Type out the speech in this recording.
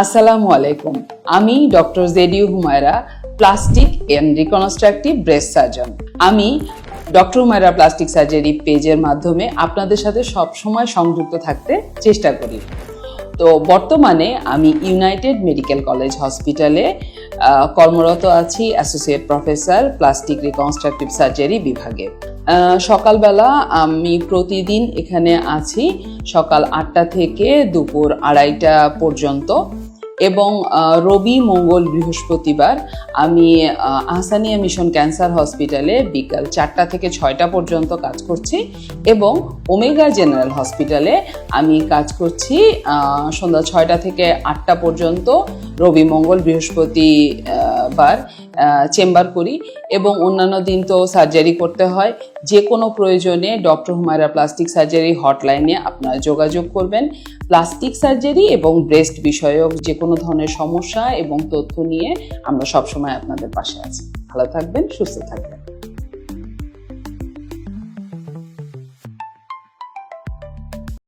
আসসালামু আলাইকুম। আমি doctor JDU Humaira, plastic and reconstructive breast surgeon. আমি ডক্টর হুমায়রা প্লাস্টিক সার্জারি পেজের মাধ্যমে আপনাদের সাথে সব সময় সংযুক্ত থাকতে চেষ্টা করি। তো বর্তমানে আমি ইউনাইটেড মেডিকেল কলেজ হসপিটালে কর্মরত আছি associate professor plastic reconstructive surgery বিভাগে। সকালবেলা আমি প্রতিদিন এখানে আছি, সকাল আটটা থেকে দুপুর আড়াইটা পর্যন্ত। এবং রবি মঙ্গল বৃহস্পতিবার আমি আহ, আহসানিয়া মিশন ক্যান্সার হসপিটালে বিকাল চারটা থেকে ছয়টা পর্যন্ত কাজ করছি এবং ওমেগা জেনারেল হসপিটালে আমি কাজ করছি সন্ধ্যা ছয়টা থেকে আটটা পর্যন্ত রবি মঙ্গল বৃহস্পতিবার চেম্বার করি এবং অন্যান্য দিন তো সার্জারি করতে হয়। যে কোনো প্রয়োজনে ডক্টর হুমায়রা প্লাস্টিক সার্জারি হটলাইনে আপনারা যোগাযোগ করবেন। প্লাস্টিক সার্জারি এবং ব্রেস্ট বিষয়ক যে কোনো ধরনের সমস্যা এবং তথ্য নিয়ে আমরা সবসময় আপনাদের পাশে আছি। ভালো থাকবেন, সুস্থ থাকবেন।